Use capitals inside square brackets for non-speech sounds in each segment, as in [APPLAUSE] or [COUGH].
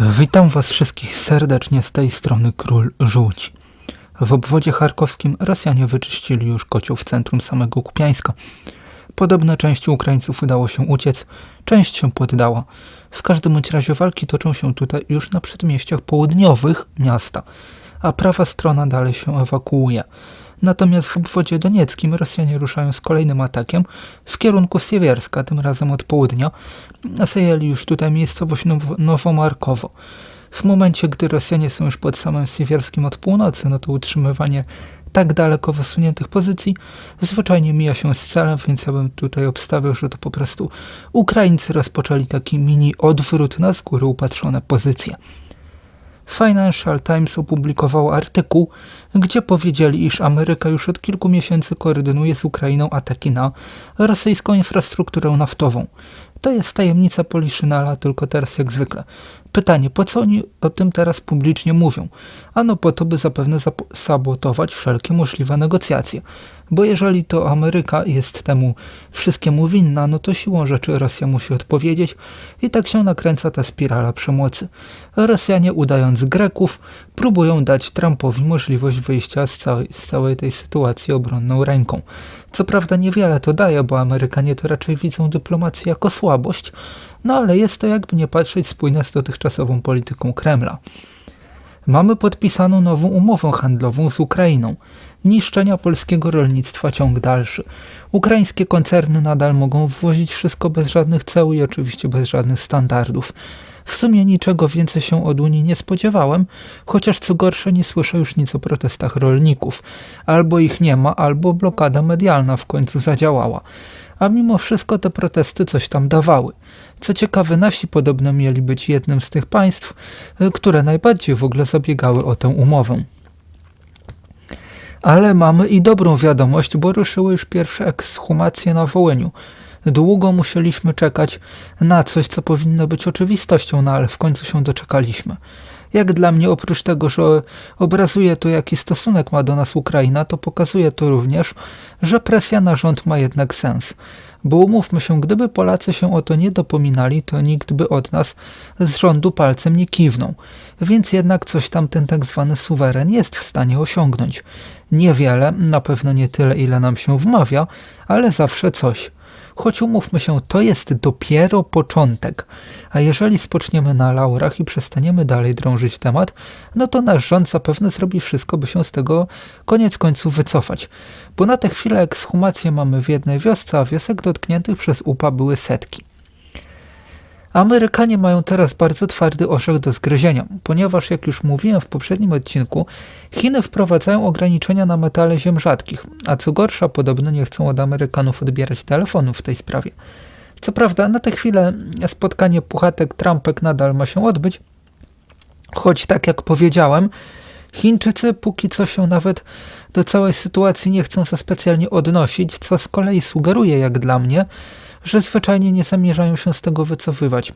Witam Was wszystkich serdecznie z tej strony Król Żółci. W obwodzie charkowskim Rosjanie wyczyścili już kocioł w centrum samego Kupiańska. Podobno części Ukraińców udało się uciec, część się poddała. W każdym bądź razie walki toczą się tutaj już na przedmieściach południowych miasta, a prawa strona dalej się ewakuuje. Natomiast w obwodzie donieckim Rosjanie ruszają z kolejnym atakiem w kierunku Siewierska, tym razem od południa. Zajęli już tutaj miejscowość Now- Nowomarkowo. W momencie, gdy Rosjanie są już pod samym Siewierskim od północy, no to utrzymywanie tak daleko wysuniętych pozycji zwyczajnie mija się z celem, więc ja bym tutaj obstawiał, że to po prostu Ukraińcy rozpoczęli taki mini odwrót na z góry upatrzone pozycje. Financial Times opublikował artykuł, gdzie powiedzieli, iż Ameryka już od kilku miesięcy koordynuje z Ukrainą ataki na rosyjską infrastrukturę naftową. To jest tajemnica Poliszynala, tylko teraz jak zwykle. Pytanie, po co oni o tym teraz publicznie mówią? Ano po to, by zapewne zap- sabotować wszelkie możliwe negocjacje. Bo jeżeli to Ameryka jest temu wszystkiemu winna, no to siłą rzeczy Rosja musi odpowiedzieć i tak się nakręca ta spirala przemocy. Rosjanie, udając Greków, próbują dać Trumpowi możliwość wyjścia z całej, z całej tej sytuacji obronną ręką. Co prawda niewiele to daje, bo Amerykanie to raczej widzą dyplomację jako słabość, no ale jest to jakby nie patrzeć spójne z dotychczasową polityką Kremla. Mamy podpisaną nową umowę handlową z Ukrainą. Niszczenia polskiego rolnictwa ciąg dalszy. Ukraińskie koncerny nadal mogą wwozić wszystko bez żadnych ceł i oczywiście bez żadnych standardów. W sumie niczego więcej się od Unii nie spodziewałem, chociaż co gorsze nie słyszę już nic o protestach rolników. Albo ich nie ma, albo blokada medialna w końcu zadziałała. A mimo wszystko te protesty coś tam dawały. Co ciekawe, nasi podobno mieli być jednym z tych państw, y, które najbardziej w ogóle zabiegały o tę umowę. Ale mamy i dobrą wiadomość, bo ruszyły już pierwsze ekshumacje na Wołyniu. Długo musieliśmy czekać na coś, co powinno być oczywistością, no ale w końcu się doczekaliśmy. Jak dla mnie, oprócz tego, że obrazuje to, jaki stosunek ma do nas Ukraina, to pokazuje to również, że presja na rząd ma jednak sens. Bo umówmy się, gdyby Polacy się o to nie dopominali, to nikt by od nas z rządu palcem nie kiwnął. Więc jednak coś tam ten tak zwany suweren jest w stanie osiągnąć. Niewiele, na pewno nie tyle, ile nam się wmawia, ale zawsze coś. Choć umówmy się, to jest dopiero początek. A jeżeli spoczniemy na laurach i przestaniemy dalej drążyć temat, no to nasz rząd zapewne zrobi wszystko, by się z tego koniec końców wycofać. Bo na tę chwilę ekshumację mamy w jednej wiosce, a wiosek dotkniętych przez UPA były setki. Amerykanie mają teraz bardzo twardy orzech do zgryzienia, ponieważ, jak już mówiłem w poprzednim odcinku, Chiny wprowadzają ograniczenia na metale ziem rzadkich, a co gorsza, podobno nie chcą od Amerykanów odbierać telefonów w tej sprawie. Co prawda, na tę chwilę spotkanie Puchatek-Trumpek nadal ma się odbyć, choć tak jak powiedziałem, Chińczycy póki co się nawet do całej sytuacji nie chcą za specjalnie odnosić, co z kolei sugeruje, jak dla mnie, że zwyczajnie nie zamierzają się z tego wycofywać.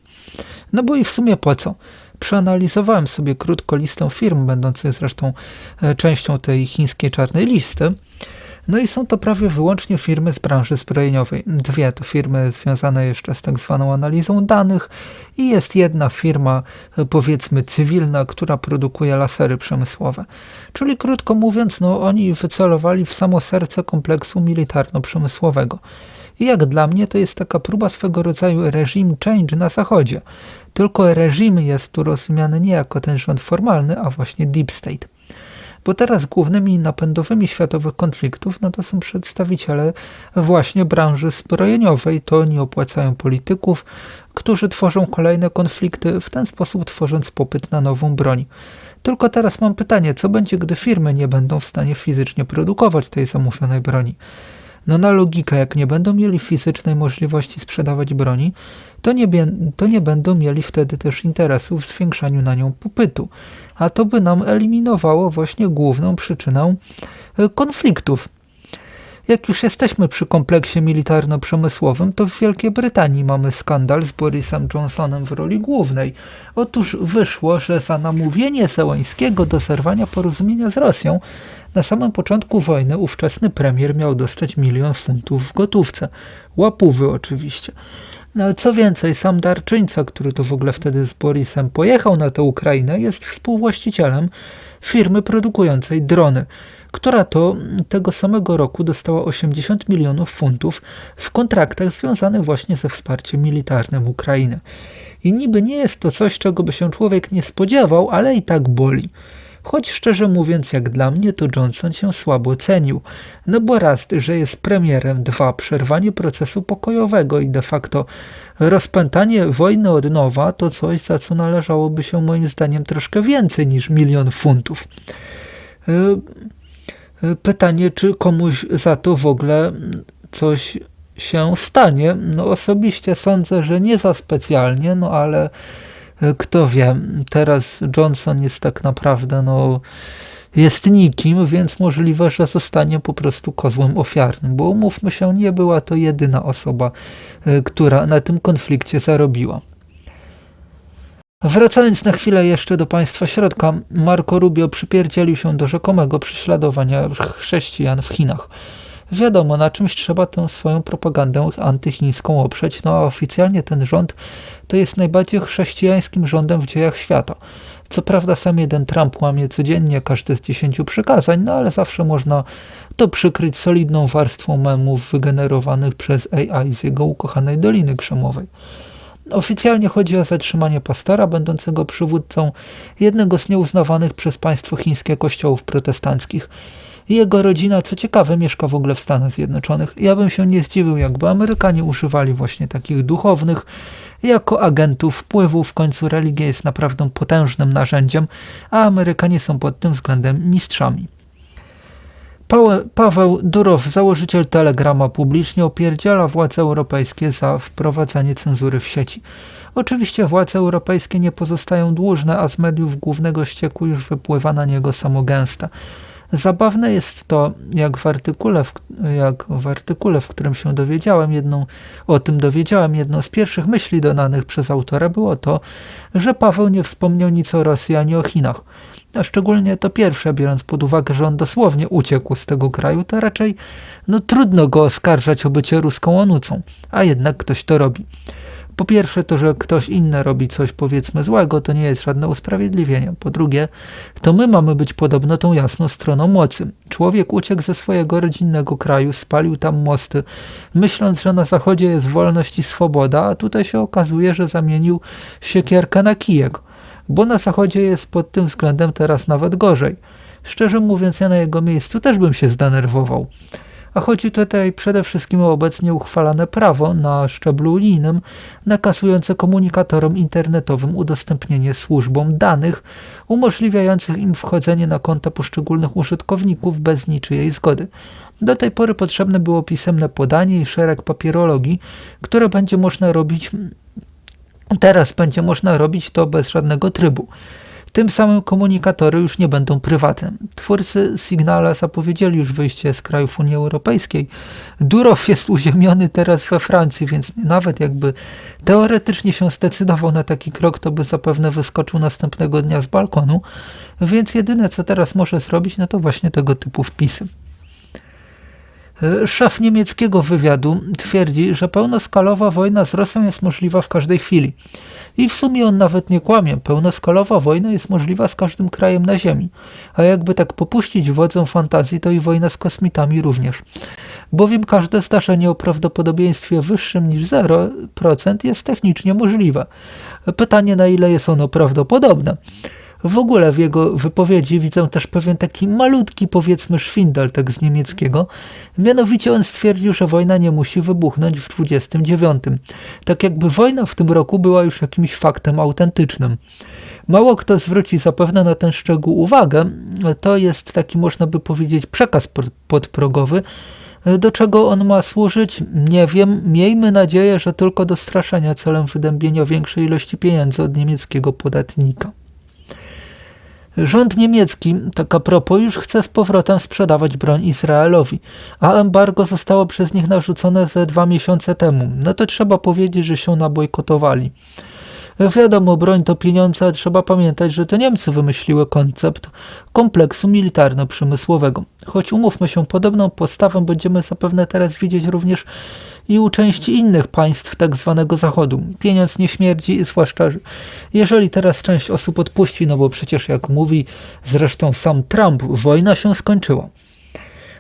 No bo i w sumie po co? Przeanalizowałem sobie krótko listę firm, będących zresztą e, częścią tej chińskiej czarnej listy. No i są to prawie wyłącznie firmy z branży zbrojeniowej. Dwie to firmy związane jeszcze z tak zwaną analizą danych i jest jedna firma, e, powiedzmy cywilna, która produkuje lasery przemysłowe. Czyli krótko mówiąc, no oni wycelowali w samo serce kompleksu militarno-przemysłowego. I jak dla mnie to jest taka próba swego rodzaju reżim change na zachodzie. Tylko reżim jest tu rozumiany nie jako ten rząd formalny, a właśnie deep state. Bo teraz głównymi napędowymi światowych konfliktów no to są przedstawiciele właśnie branży zbrojeniowej. To oni opłacają polityków, którzy tworzą kolejne konflikty, w ten sposób tworząc popyt na nową broń. Tylko teraz mam pytanie, co będzie, gdy firmy nie będą w stanie fizycznie produkować tej zamówionej broni? No na logikę, jak nie będą mieli fizycznej możliwości sprzedawać broni, to nie, to nie będą mieli wtedy też interesu w zwiększaniu na nią popytu. A to by nam eliminowało właśnie główną przyczynę e, konfliktów. Jak już jesteśmy przy kompleksie militarno-przemysłowym, to w Wielkiej Brytanii mamy skandal z Borisem Johnsonem w roli głównej. Otóż wyszło, że za namówienie Zełańskiego do zerwania porozumienia z Rosją na samym początku wojny ówczesny premier miał dostać milion funtów w gotówce. Łapówy oczywiście. No, co więcej, sam darczyńca, który to w ogóle wtedy z Borisem pojechał na tę Ukrainę, jest współwłaścicielem firmy produkującej drony, która to tego samego roku dostała 80 milionów funtów w kontraktach związanych właśnie ze wsparciem militarnym Ukrainy. I niby nie jest to coś, czego by się człowiek nie spodziewał, ale i tak boli. Choć szczerze mówiąc, jak dla mnie, to Johnson się słabo cenił. No bo raz, że jest premierem, dwa, przerwanie procesu pokojowego i de facto rozpętanie wojny od nowa to coś, za co należałoby się moim zdaniem troszkę więcej niż milion funtów. E, pytanie, czy komuś za to w ogóle coś się stanie. No osobiście sądzę, że nie za specjalnie, no ale e, kto wie, teraz Johnson jest tak naprawdę no jest nikim, więc możliwe, że zostanie po prostu kozłem ofiarnym, bo umówmy się, nie była to jedyna osoba, e, która na tym konflikcie zarobiła. Wracając na chwilę jeszcze do państwa środka, Marco Rubio przypierdzielił się do rzekomego prześladowania chrześcijan w Chinach. Wiadomo, na czymś trzeba tę swoją propagandę antychińską oprzeć, no a oficjalnie ten rząd to jest najbardziej chrześcijańskim rządem w dziejach świata. Co prawda sam jeden Trump łamie codziennie każde z dziesięciu przykazań, no ale zawsze można to przykryć solidną warstwą memów wygenerowanych przez AI z jego ukochanej Doliny Krzemowej. Oficjalnie chodzi o zatrzymanie pastora, będącego przywódcą jednego z nieuznawanych przez państwo chińskie kościołów protestanckich. Jego rodzina, co ciekawe, mieszka w ogóle w Stanach Zjednoczonych. Ja bym się nie zdziwił, jakby Amerykanie używali właśnie takich duchownych jako agentów wpływu. W końcu religia jest naprawdę potężnym narzędziem, a Amerykanie są pod tym względem mistrzami. Paweł Durow, założyciel Telegrama, publicznie opierdziela władze europejskie za wprowadzanie cenzury w sieci. Oczywiście władze europejskie nie pozostają dłużne, a z mediów głównego ścieku już wypływa na niego samo gęste. Zabawne jest to, jak w artykule, w, jak w artykule, w którym się dowiedziałem, jedną, o tym dowiedziałem, jedną z pierwszych myśli dodanych przez autora było to, że Paweł nie wspomniał nic o Rosji ani o Chinach. A szczególnie to pierwsze, biorąc pod uwagę, że on dosłownie uciekł z tego kraju, to raczej no, trudno go oskarżać o bycie ruską onucą, a jednak ktoś to robi. Po pierwsze, to, że ktoś inny robi coś powiedzmy złego, to nie jest żadne usprawiedliwienie. Po drugie, to my mamy być podobno tą jasną stroną mocy. Człowiek uciekł ze swojego rodzinnego kraju, spalił tam mosty, myśląc, że na zachodzie jest wolność i swoboda, a tutaj się okazuje, że zamienił siekierkę na kijek. Bo na zachodzie jest pod tym względem teraz nawet gorzej. Szczerze mówiąc, ja na jego miejscu też bym się zdenerwował a chodzi tutaj przede wszystkim o obecnie uchwalane prawo na szczeblu unijnym nakazujące komunikatorom internetowym udostępnienie służbom danych umożliwiających im wchodzenie na konta poszczególnych użytkowników bez niczyjej zgody. Do tej pory potrzebne było pisemne podanie i szereg papierologii, które będzie można robić Teraz będzie można robić to bez żadnego trybu. Tym samym komunikatory już nie będą prywatne. Twórcy Signala zapowiedzieli już wyjście z krajów Unii Europejskiej. Durow jest uziemiony teraz we Francji, więc nawet jakby teoretycznie się zdecydował na taki krok, to by zapewne wyskoczył następnego dnia z balkonu, więc jedyne co teraz może zrobić, no to właśnie tego typu wpisy. Szef niemieckiego wywiadu twierdzi, że pełnoskalowa wojna z Rosją jest możliwa w każdej chwili. I w sumie on nawet nie kłamie. Pełnoskalowa wojna jest możliwa z każdym krajem na Ziemi. A jakby tak popuścić wodzą fantazji, to i wojna z kosmitami również. Bowiem każde zdarzenie o prawdopodobieństwie wyższym niż 0% jest technicznie możliwe. Pytanie, na ile jest ono prawdopodobne. W ogóle w jego wypowiedzi widzę też pewien taki malutki, powiedzmy, szwindel tak z niemieckiego. Mianowicie on stwierdził, że wojna nie musi wybuchnąć w 29. Tak jakby wojna w tym roku była już jakimś faktem autentycznym. Mało kto zwróci zapewne na ten szczegół uwagę. To jest taki, można by powiedzieć, przekaz podprogowy, do czego on ma służyć? Nie wiem. Miejmy nadzieję, że tylko do straszenia celem wydębienia większej ilości pieniędzy od niemieckiego podatnika. Rząd niemiecki, tak a propos, już chce z powrotem sprzedawać broń Izraelowi, a embargo zostało przez nich narzucone ze dwa miesiące temu. No to trzeba powiedzieć, że się nabojkotowali. Wiadomo, broń to pieniądze, a trzeba pamiętać, że to Niemcy wymyśliły koncept kompleksu militarno-przemysłowego. Choć umówmy się, podobną postawę będziemy zapewne teraz widzieć również i u części innych państw tak zwanego Zachodu. Pieniądz nie śmierdzi, zwłaszcza jeżeli teraz część osób odpuści, no bo przecież jak mówi zresztą sam Trump, wojna się skończyła.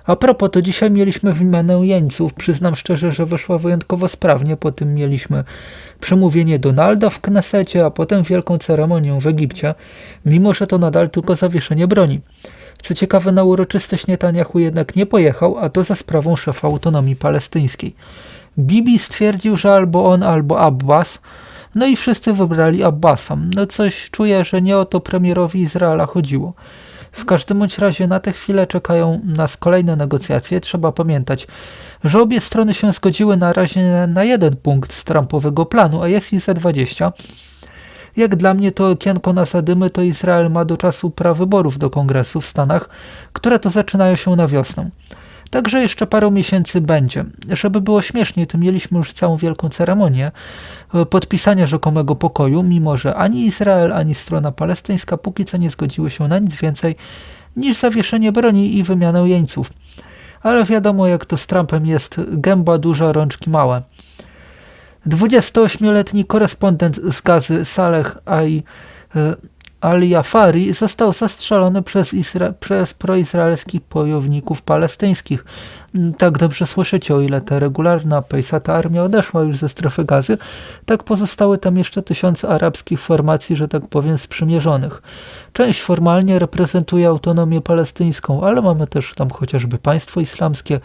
A propos, to dzisiaj mieliśmy wymianę jeńców. Przyznam szczerze, że wyszła wyjątkowo sprawnie. Po tym mieliśmy przemówienie Donalda w Knesecie, a potem wielką ceremonię w Egipcie, mimo że to nadal tylko zawieszenie broni. Co ciekawe, na uroczystość Netanyahu jednak nie pojechał, a to za sprawą szefa autonomii palestyńskiej. Bibi stwierdził, że albo on, albo Abbas, no i wszyscy wybrali Abbasa. No coś czuję, że nie o to premierowi Izraela chodziło. W każdym bądź razie na tę chwilę czekają nas kolejne negocjacje. Trzeba pamiętać, że obie strony się zgodziły na razie na jeden punkt z Trumpowego planu, a jest ich za 20. Jak dla mnie to okienko na zadymy to Izrael ma do czasu prawyborów do kongresu w Stanach, które to zaczynają się na wiosnę. Także jeszcze parę miesięcy będzie. Żeby było śmieszniej, to mieliśmy już całą wielką ceremonię e, podpisania rzekomego pokoju, mimo że ani Izrael, ani strona palestyńska póki co nie zgodziły się na nic więcej niż zawieszenie broni i wymianę jeńców. Ale wiadomo, jak to z Trumpem jest, gęba duża, rączki małe. 28-letni korespondent z gazy Saleh Aj e, al-Jafari został zastrzelony przez, Isra przez proizraelskich bojowników palestyńskich. Tak dobrze słyszycie, o ile ta regularna pejsata armia odeszła już ze strefy gazy, tak pozostały tam jeszcze tysiące arabskich formacji, że tak powiem, sprzymierzonych. Część formalnie reprezentuje autonomię palestyńską, ale mamy też tam chociażby państwo islamskie,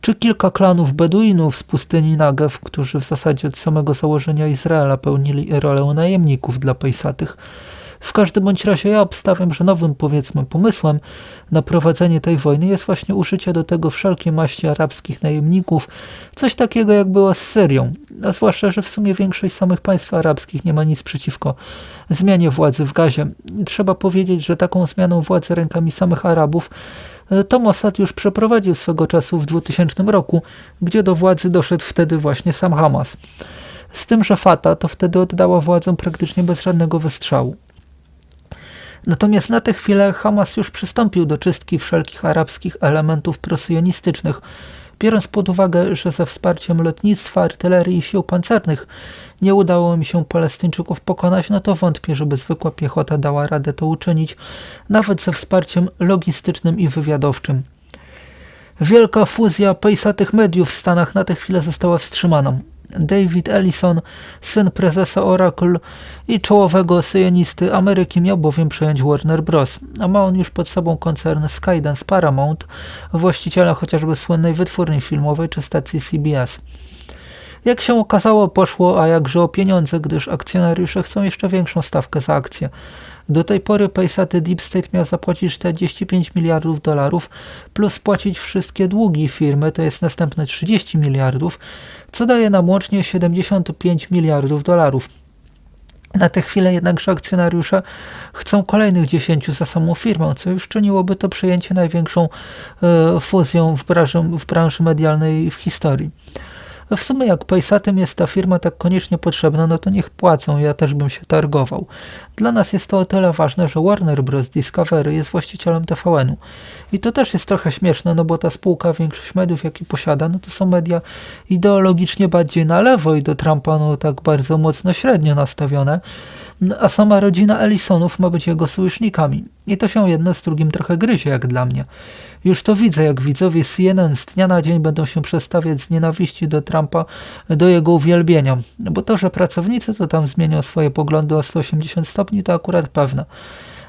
czy kilka klanów Beduinów z pustyni Nagev, którzy w zasadzie od samego założenia Izraela pełnili rolę najemników dla pejsatych. W każdym bądź razie ja obstawiam, że nowym powiedzmy pomysłem na prowadzenie tej wojny jest właśnie użycie do tego wszelkiej maści arabskich najemników, coś takiego jak było z Syrią, a zwłaszcza, że w sumie większość samych państw arabskich nie ma nic przeciwko zmianie władzy w Gazie. Trzeba powiedzieć, że taką zmianą władzy rękami samych Arabów e, to Mossad już przeprowadził swego czasu w 2000 roku, gdzie do władzy doszedł wtedy właśnie sam Hamas. Z tym, że Fata to wtedy oddała władzę praktycznie bez żadnego wystrzału. Natomiast na tę chwilę Hamas już przystąpił do czystki wszelkich arabskich elementów prosyjonistycznych, biorąc pod uwagę, że ze wsparciem lotnictwa, artylerii i sił pancernych nie udało mi się Palestyńczyków pokonać, no to wątpię, żeby zwykła piechota dała radę to uczynić, nawet ze wsparciem logistycznym i wywiadowczym. Wielka fuzja pejsatych mediów w Stanach na tę chwilę została wstrzymana. David Ellison, syn prezesa Oracle i czołowego syjonisty Ameryki miał bowiem przejąć Warner Bros., a ma on już pod sobą koncern Skydance Paramount, właściciela chociażby słynnej wytwórni filmowej czy stacji CBS. Jak się okazało, poszło, a jakże o pieniądze, gdyż akcjonariusze chcą jeszcze większą stawkę za akcję. Do tej pory Paysaty Deep State miał zapłacić 45 miliardów dolarów plus spłacić wszystkie długi firmy, to jest następne 30 miliardów, co daje nam łącznie 75 miliardów dolarów. Na tę chwilę jednakże akcjonariusze chcą kolejnych 10 za samą firmę, co już czyniłoby to przejęcie największą e, fuzją w branży, w branży medialnej w historii. W sumie jak Paysatem jest ta firma tak koniecznie potrzebna, no to niech płacą, ja też bym się targował. Dla nas jest to o tyle ważne, że Warner Bros. Discovery jest właścicielem TVN-u. I to też jest trochę śmieszne, no bo ta spółka, większość mediów, jaki posiada, no to są media ideologicznie bardziej na lewo i do Trumpa no tak bardzo mocno średnio nastawione a sama rodzina Ellisonów ma być jego sojusznikami. I to się jedno z drugim trochę gryzie, jak dla mnie. Już to widzę, jak widzowie CNN z dnia na dzień będą się przestawiać z nienawiści do Trumpa do jego uwielbienia. Bo to, że pracownicy to tam zmienią swoje poglądy o 180 stopni, to akurat pewne.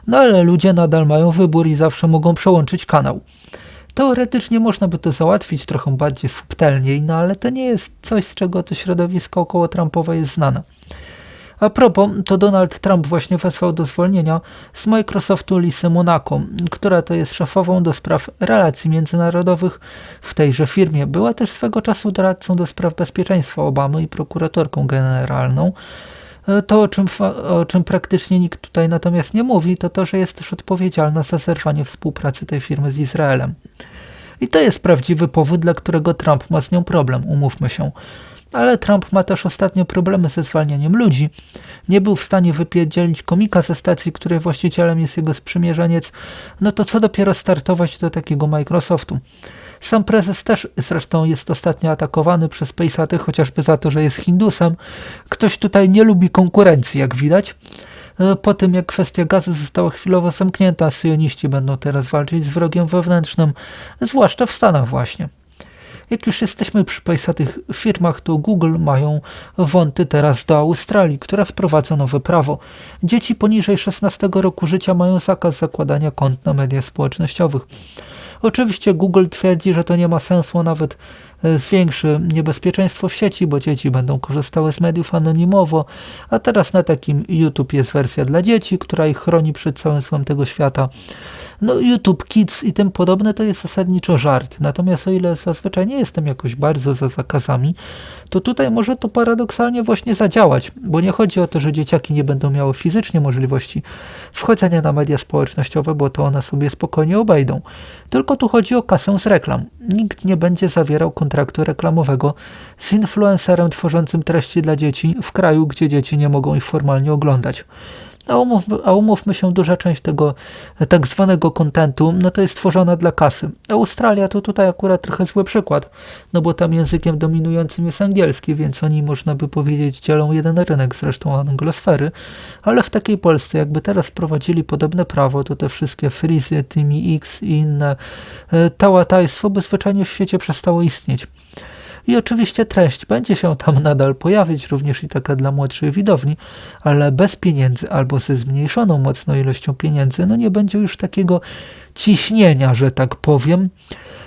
No ale ludzie nadal mają wybór i zawsze mogą przełączyć kanał. Teoretycznie można by to załatwić trochę bardziej subtelniej, no ale to nie jest coś, z czego to środowisko około Trumpowe jest znane. A propos, to Donald Trump właśnie wezwał do zwolnienia z Microsoftu Lisy Monaco, która to jest szefową do spraw relacji międzynarodowych w tejże firmie. Była też swego czasu doradcą do spraw bezpieczeństwa Obamy i prokuratorką generalną. E, to, o czym, o czym praktycznie nikt tutaj natomiast nie mówi, to to, że jest też odpowiedzialna za zerwanie współpracy tej firmy z Izraelem. I to jest prawdziwy powód, dla którego Trump ma z nią problem, umówmy się ale Trump ma też ostatnio problemy ze zwalnianiem ludzi, nie był w stanie wypierdzielić komika ze stacji, której właścicielem jest jego sprzymierzeniec, no to co dopiero startować do takiego Microsoftu. Sam prezes też zresztą jest ostatnio atakowany przez Pejsaty, chociażby za to, że jest Hindusem. Ktoś tutaj nie lubi konkurencji, jak widać. E, Po tym, jak kwestia gazy została chwilowo zamknięta, syjoniści będą teraz walczyć z wrogiem wewnętrznym, zwłaszcza w Stanach właśnie. Jak już jesteśmy przy pejsatych firmach, to Google mają wąty teraz do Australii, która wprowadza nowe prawo. Dzieci poniżej 16 roku życia mają zakaz zakładania kont na mediach społecznościowych. Oczywiście Google twierdzi, że to nie ma sensu, nawet zwiększy niebezpieczeństwo w sieci, bo dzieci będą korzystały z mediów anonimowo, a teraz na takim YouTube jest wersja dla dzieci, która ich chroni przed całym złem tego świata. No YouTube Kids i tym podobne to jest zasadniczo żart, natomiast o ile zazwyczaj nie jestem jakoś bardzo za zakazami, to tutaj może to paradoksalnie właśnie zadziałać, bo nie chodzi o to, że dzieciaki nie będą miały fizycznie możliwości wchodzenia na media społecznościowe, bo to one sobie spokojnie obejdą. Tylko tu chodzi o kasę z reklam. Nikt nie będzie zawierał kontraktu reklamowego z influencerem tworzącym treści dla dzieci w kraju, gdzie dzieci nie mogą ich formalnie oglądać. A umówmy, a umówmy się, duża część tego tak zwanego kontentu, no to jest tworzona dla kasy. Australia to tutaj akurat trochę zły przykład, no bo tam językiem dominującym jest angielski, więc oni można by powiedzieć dzielą jeden rynek, zresztą anglosfery, ale w takiej Polsce jakby teraz wprowadzili podobne prawo, to te wszystkie frizy, tymi X i inne e, tałatajstwo by zwyczajnie w świecie przestało istnieć. I oczywiście treść będzie się tam [LAUGHS] nadal pojawiać, również i taka dla młodszej widowni, ale bez pieniędzy albo ze zmniejszoną mocno ilością pieniędzy, no nie będzie już takiego ciśnienia, że tak powiem.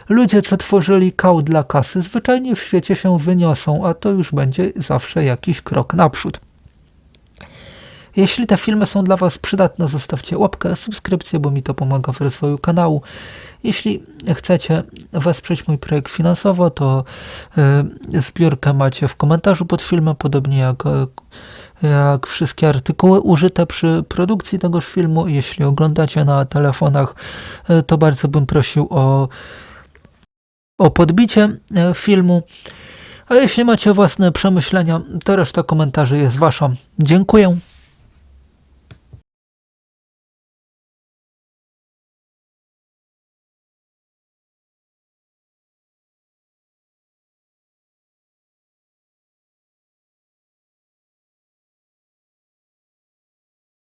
Ludzie, co tworzyli kał dla kasy, zwyczajnie w świecie się wyniosą, a to już będzie zawsze jakiś krok naprzód. Jeśli te filmy są dla Was przydatne, zostawcie łapkę, subskrypcję, bo mi to pomaga w rozwoju kanału. Jeśli chcecie wesprzeć mój projekt finansowo, to y, zbiórkę macie w komentarzu pod filmem, podobnie jak, y, jak wszystkie artykuły użyte przy produkcji tegoż filmu. Jeśli oglądacie na telefonach, y, to bardzo bym prosił o, o podbicie filmu. A jeśli macie własne przemyślenia, to reszta komentarzy jest Wasza. Dziękuję.